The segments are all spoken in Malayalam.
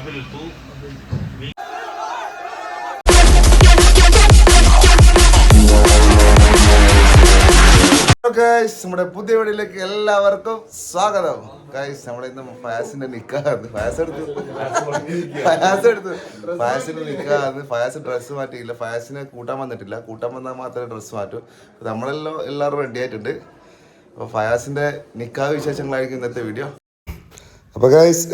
قبلت ഗൈസ് നമ്മുടെ പുതിയ വീഡിയോയിലേക്ക് എല്ലാവർക്കും സ്വാഗതം ഗൈസ് നമ്മുടെ ഇന്ന് ഫയാസിന്റെ നിക്കാന്ന് ഫയാസ് എടുത്തു ഫയാസ് എടുത്തു ഫയാസിന്റെ നിക്കാന്ന് ഫയാസ് ഡ്രസ്സ് മാറ്റിയില്ല ഫയാസിനെ കൂട്ടാൻ വന്നിട്ടില്ല കൂട്ടാൻ വന്നാൽ മാത്രമേ ഡ്രസ്സ് മാറ്റൂ അപ്പൊ നമ്മളെല്ലാം എല്ലാവരും റെഡി ആയിട്ടുണ്ട് അപ്പോൾ ഫയാസിന്റെ നിക്കാഹ് വിശേഷങ്ങളായിരിക്കും ഇന്നത്തെ വീഡിയോ അപ്പോൾ ഗൈസ്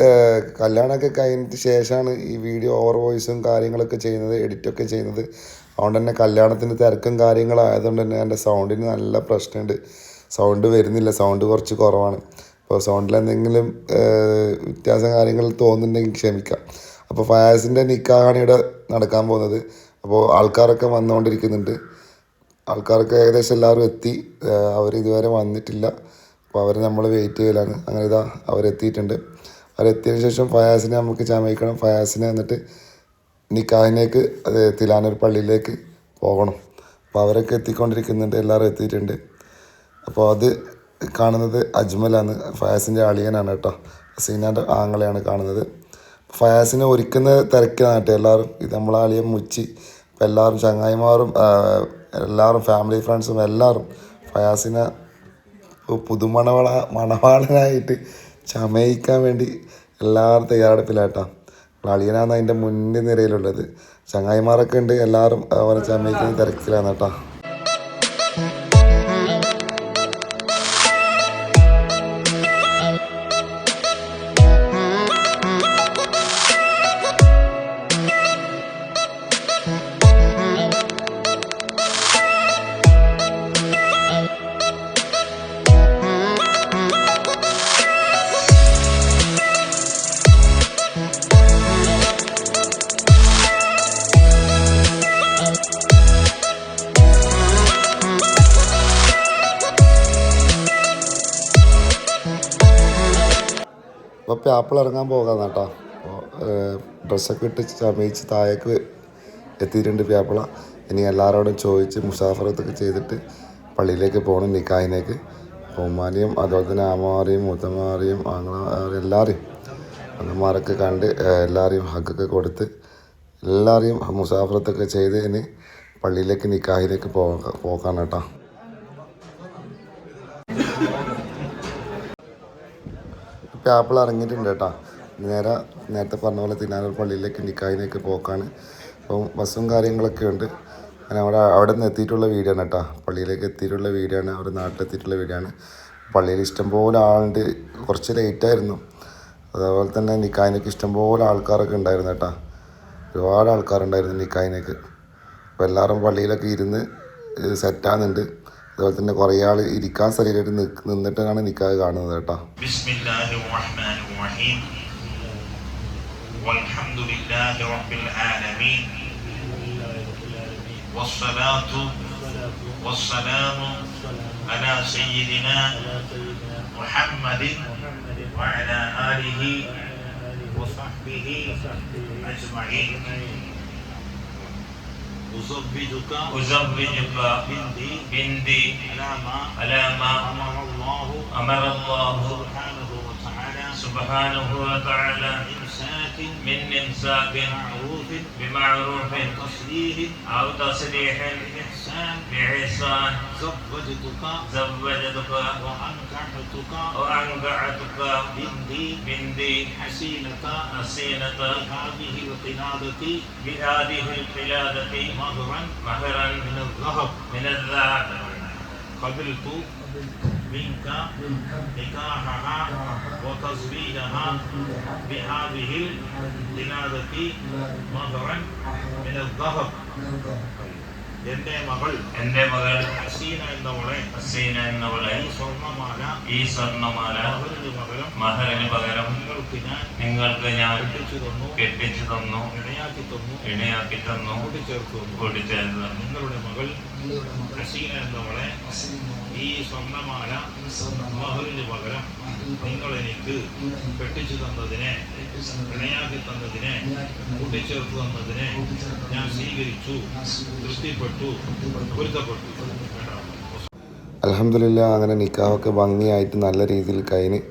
കല്യാണമൊക്കെ കഴിഞ്ഞിട്ട് ശേഷമാണ് ഈ വീഡിയോ ഓവർ വോയിസും കാര്യങ്ങളൊക്കെ ചെയ്യുന്നത് എഡിറ്റൊക്കെ ചെയ്യുന്നത്. അതുകൊണ്ട് തന്നെ കല്യാണത്തിന്റെ തിരക്കും കാര്യങ്ങളായതുകൊണ്ട് തന്നെ എന്റെ സൗണ്ടിന് നല്ല പ്രശ്നമുണ്ട്. സൗണ്ട് വരുന്നില്ല സൗണ്ട് കുറച്ച് കുറവാണ്. അപ്പോൾ സൗണ്ടിൽ എന്തെങ്കിലും വ്യത്യാസം കാര്യങ്ങൾ തോന്നുന്നുണ്ടെങ്കിൽ ക്ഷമിക്കാം. അപ്പോൾ ഫയാസിന്റെ നിക്കാഹാണ് ഇവിടെ നടക്കാൻ പോകുന്നത്. അപ്പോൾ ആൾക്കാരൊക്കെ വന്നുകൊണ്ടിരിക്കുന്നുണ്ട്. ആൾക്കാർക്ക് ഏകദേശം എല്ലാവരും എത്തി. അവർ ഇതുവരെ വന്നിട്ടില്ല. അപ്പോൾ അവർ നമ്മൾ വെയിറ്റ് ചെയ്യലാണ്. അങ്ങനെ ഇതാ അവരെത്തിയിട്ടുണ്ട്. അവരെത്തിയതിന് ശേഷം ഫയാസിനെ നമുക്ക് ചമയിക്കണം ഫയാസിനെ എന്നിട്ട് നിക്കാഹിനേക്ക് അത് തിലാനൂർ പള്ളിയിലേക്ക് പോകണം. അപ്പോൾ അവരൊക്കെ എത്തിക്കൊണ്ടിരിക്കുന്നുണ്ട്. എല്ലാവരും എത്തിയിട്ടുണ്ട്. അപ്പോൾ അത് കാണുന്നത് അജ്മലാണ്. ഫയാസിന്റെ അളിയനാണ് കേട്ടോ. സീനാന്റെ ആങ്ങളെയാണ് കാണുന്നത്. ഫയാസിനെ ഒരുക്കുന്ന തിരക്കിലാണ് കേട്ടോ എല്ലാവരും. ഇത് നമ്മളെ അളിയൻ മുച്ചി. അപ്പോൾ എല്ലാവരും ചങ്ങായിമാരും എല്ലാവരും ഫാമിലി ഫ്രണ്ട്സും എല്ലാവരും ഫയാസിനെ പുതുമണവള മണവാളനായിട്ട് ചമയിക്കാൻ വേണ്ടി എല്ലാവരും തയ്യാറെടുപ്പിലാട്ടാ. അളിയനാണ് അതിന്റെ മുന്നിൽ നിരയിലുള്ളത്. ചങ്ങായിമാരൊക്കെ ഉണ്ട് എല്ലാവരും അവരെ ചമയിക്കുന്ന തിരക്കിലാണ് കേട്ടോ അപ്പോൾ ആപ്പിൾ ഇറങ്ങാൻ പോകാം കേട്ടോ അപ്പോൾ ഡ്രസ്സൊക്കെ ഇട്ട് ചമയിച്ച് താഴേക്ക് എത്തിയിട്ടുണ്ട് പ്യാപ്പിള. ഇനി എല്ലാവരോടും ചോദിച്ച് മുസാഫറത്തൊക്കെ ചെയ്തിട്ട് പള്ളിയിലേക്ക് പോകണം നിക്കായിനേക്ക് ഉമ്മാനെയും അതുപോലെ തന്നെ ആമാരെയും മുത്തമാരെയും ആങ്ങളമാരെയും എല്ലാവരെയും അമ്മമാരൊക്കെ കണ്ട് എല്ലാവരെയും ഹഗ്ഗൊക്കെ കൊടുത്ത് എല്ലാവരെയും മുസാഫറത്തൊക്കെ ചെയ്ത് ഇനി പള്ളിയിലേക്ക് നിക്കാഹിലേക്ക് പോകാൻ പോക്കാണ് കേട്ടോ ആപ്പിൾ ഇറങ്ങിയിട്ടുണ്ട് കേട്ടോ. നേരെ നേരത്തെ പറഞ്ഞ പോലെ തിന്നാനൂർ പള്ളിയിലേക്ക് നിക്കായിലേക്ക് പോക്കാണ്. അപ്പം ബസ്സും കാര്യങ്ങളൊക്കെ ഉണ്ട്. അങ്ങനെ അവിടെ അവിടെ നിന്ന് എത്തിയിട്ടുള്ള വീഡിയോ ആണ് കേട്ടോ. പള്ളിയിലേക്ക് എത്തിയിട്ടുള്ള വീഡിയോ ആണ്. അവിടെ നാട്ടിലെത്തിയിട്ടുള്ള വീഡിയോ ആണ്. പള്ളിയിൽ ഇഷ്ടംപോലെ ആളുണ്ട്. കുറച്ച് ലേറ്റായിരുന്നു അതേപോലെ തന്നെ നിക്കായിനൊക്കെ ഇഷ്ടംപോലെ ആൾക്കാരൊക്കെ ഉണ്ടായിരുന്നു കേട്ടോ. ഒരുപാട് ആൾക്കാരുണ്ടായിരുന്നു നിക്കായിനൊക്കെ അപ്പോൾ എല്ലാവരും പള്ളിയിലൊക്കെ ഇരുന്ന് സെറ്റാകുന്നുണ്ട് അതുപോലെ തന്നെ കുറേ ആൾ ഇരിക്കാൻ സ്ഥലമായിട്ട് നിന്നിട്ടാണ് നിക്കാഹ് കാണുന്നത് കേട്ടോ بسم الله الرحمن الرحيم والحمد لله رب العالمين والصلاة والسلام على سيدنا محمد وعلى آله وصحبه أجمعين أزوجك أزوجك بنتي بنتي على ما على ما أمر الله. أمر الله. سبحانه وتعالى. سبحانه وتعالى. من إمساك معروف بمعروف تصريح أو تصريح بإحسان بإحسان. زوجتك زوجتك وأنكحتك وأنكحتك بنتي بنتي حسينة حسينة. هذه القلادة. بهذه القلادة. مهرا مهرا. من الذهب. من الذهب. قبلت. منك نكاحها وتزويجها بهذه القلادة مهرا من الذهب എന്റെ മകൾ എന്റെ മകൾ ഹസീന എന്നവളെ ഹസീന എന്നവളെ ഈ സ്വർണ്ണമാല ഈ സ്വർണ്ണമാല മഹറിന് പകരം മഹറിന് പകരം നിങ്ങൾക്ക് ഞാൻ നിങ്ങൾക്ക് ഞാൻ കെട്ടിച്ചു തന്നു കെട്ടിച്ചു തന്നു ഇണയാക്കി തന്നു ഇണയാക്കി തന്നു കൂട്ടിച്ചേർത്തു തന്നു കൂട്ടിച്ചേർത്ത് തന്നു നിങ്ങളുടെ മകൾ ഹസീന എന്നവളെ ഈ സ്വർണമാല മഹറിന് പകരം നിങ്ങൾ എനിക്ക് കെട്ടിച്ചു തന്നതിനെ ഇണയാക്കി തന്നതിനെ കൂട്ടിച്ചേർത്ത് തന്നതിനെ ഞാൻ സ്വീകരിച്ചു തൃപ്തിപ്പെട്ടു പൊരുത്തപ്പെട്ടു. അലഹമില്ല അങ്ങനെ നിക്കാഹൊക്കെ ഭംഗിയായിട്ട് നല്ല രീതിയിൽ കഴിഞ്ഞ്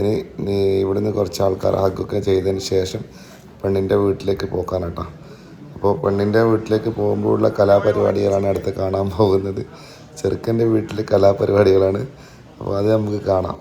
ഇനി ഇവിടുന്ന് കുറച്ച് ആൾക്കാർ ഹഗ്ഗൊക്കെ ചെയ്തതിന് ശേഷം പെണ്ണിന്റെ വീട്ടിലേക്ക് പോക്കാനാട്ടോ. അപ്പോൾ പെണ്ണിന്റെ വീട്ടിലേക്ക് പോകുമ്പോഴുള്ള കലാപരിപാടികളാണ് അടുത്ത് കാണാൻ പോകുന്നത്. ചെറുക്കന്റെ വീട്ടിൽ കലാപരിപാടികളാണ്. അപ്പോൾ അത് നമുക്ക് കാണാം.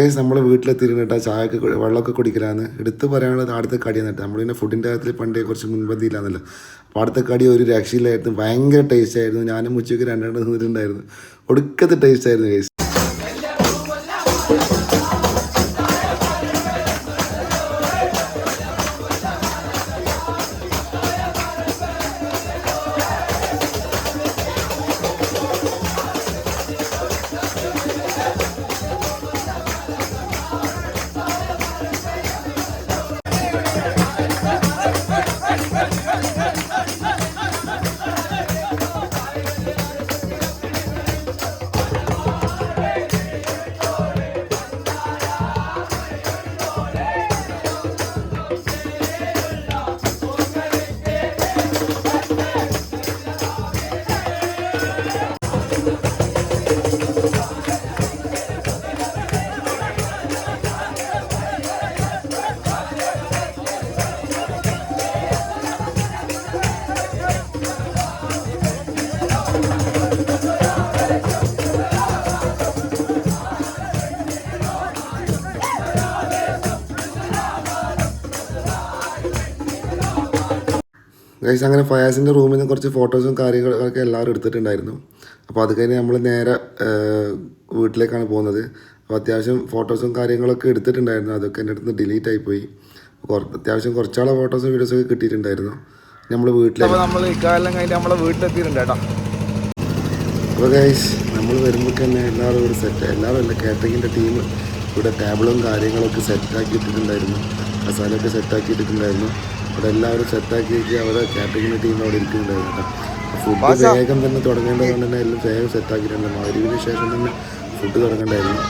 അങ്ങനെ നമ്മൾ വീട്ടിലെത്തിയിരുന്നിട്ട് ചായക്ക് വെള്ളമൊക്കെ കുടിക്കലാന്ന് എടുത്ത് പറയാനുള്ളത് അടുത്ത കടി എന്നിട്ട് നമ്മളിങ്ങനെ ഫുഡിന്റെ കാര്യത്തിൽ പണ്ടേ കുറച്ച് മുൻപന്തി ഇല്ലാന്നല്ലോ അപ്പോൾ അടുത്ത കടി ഒരു രക്ഷയില്ലായിരുന്നു ഭയങ്കര ടേസ്റ്റ് ആയിരുന്നു. ഞാനും ഉച്ചയ്ക്ക് രണ്ടെണ്ണം നിന്നിട്ടുണ്ടായിരുന്നു ഒടുക്കത്തെ ടേസ്റ്റ് ആയിരുന്നു ഗൈസ് അങ്ങനെ ഫയാസിന്റെ റൂമിൽ നിന്ന് കുറച്ച് ഫോട്ടോസും കാര്യങ്ങളൊക്കെ എല്ലാവരും എടുത്തിട്ടുണ്ടായിരുന്നു. അപ്പോൾ അത് കഴിഞ്ഞ് നമ്മൾ നേരെ വീട്ടിലേക്കാണ് പോകുന്നത്. അപ്പോൾ അത്യാവശ്യം ഫോട്ടോസും കാര്യങ്ങളൊക്കെ എടുത്തിട്ടുണ്ടായിരുന്നു. അതൊക്കെ എന്റെ അടുത്ത് നിന്ന് ഡിലീറ്റ് ആയിപ്പോയി അത്യാവശ്യം കുറച്ചാളെ ഫോട്ടോസും വീഡിയോസൊക്കെ കിട്ടിയിട്ടുണ്ടായിരുന്നു. നമ്മൾ വീട്ടിലേക്ക് അപ്പോൾ നമ്മൾ ഇക്കാലം കഴിഞ്ഞ് നമ്മളെ വീട്ടിലെത്തിയിട്ടുണ്ട് കേട്ടോ. അപ്പോൾ ഗൈസ് നമ്മൾ വരുമ്പോൾ തന്നെ എല്ലാവരും ഒരു സെറ്റ് എല്ലാവരും അല്ല കാറ്ററിങ്ങിന്റെ ടീം ഇവിടെ ടേബിളും കാര്യങ്ങളൊക്കെ സെറ്റാക്കി ഇട്ടിട്ടുണ്ടായിരുന്നു മസാലയൊക്കെ സെറ്റാക്കി ഇട്ടിട്ടുണ്ടായിരുന്നു ഇവിടെ എല്ലാവരും സെറ്റാക്കി വെച്ച് അവരെ കാറ്ററിംഗ് ടീം അവിടെ ഇരിക്കുന്നുണ്ടായിരുന്നു കേട്ടോ. ഫുഡ് വേഗം തന്നെ തുടങ്ങേണ്ടതുകൊണ്ട് തന്നെ എല്ലാം വേഗം സെറ്റാക്കിയിട്ടുണ്ട്. മരുവിന് ശേഷം തന്നെ ഫുഡ് തുടങ്ങേണ്ടായിരുന്നു.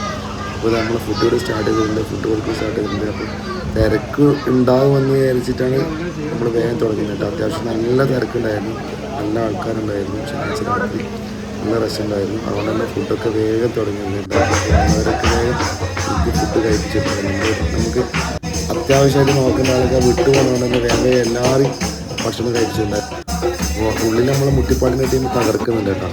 അപ്പോൾ നമ്മൾ ഫുഡ് കൂടെ സ്റ്റാർട്ട് ചെയ്തിട്ടുണ്ട്. ഫുഡ് കൊടുക്കുക സ്റ്റാർട്ട് ചെയ്തിട്ടുണ്ട്. അപ്പോൾ തിരക്ക് ഉണ്ടാകുമെന്ന് വിചാരിച്ചിട്ടാണ് നമ്മൾ വേഗം തുടങ്ങിയത് കേട്ടോ. അത്യാവശ്യം നല്ല തിരക്കുണ്ടായിരുന്നു. നല്ല ആൾക്കാരുണ്ടായിരുന്നു. ശനിയാഴ്ച രാത്രി നല്ല റഷ് ഉണ്ടായിരുന്നു. അതുകൊണ്ട് തന്നെ ഫുഡൊക്കെ വേഗം തുടങ്ങിയിട്ടുണ്ട്. അവരൊക്കെ വേഗം ഫുഡ് കഴിച്ചിട്ടുണ്ട്. നമ്മൾ നമുക്ക് അത്യാവശ്യമായിട്ട് നോക്കുന്ന ആൾക്കാർ വിട്ടുപോകണമെന്നുണ്ടെങ്കിൽ വേറെ എല്ലാവരും ഭക്ഷണം കഴിച്ചിട്ടുണ്ട്. ഉള്ളിൽ നമ്മൾ മുട്ടിപ്പാടിന്റെ ടീം തകർക്കുന്നുണ്ട് കേട്ടോ.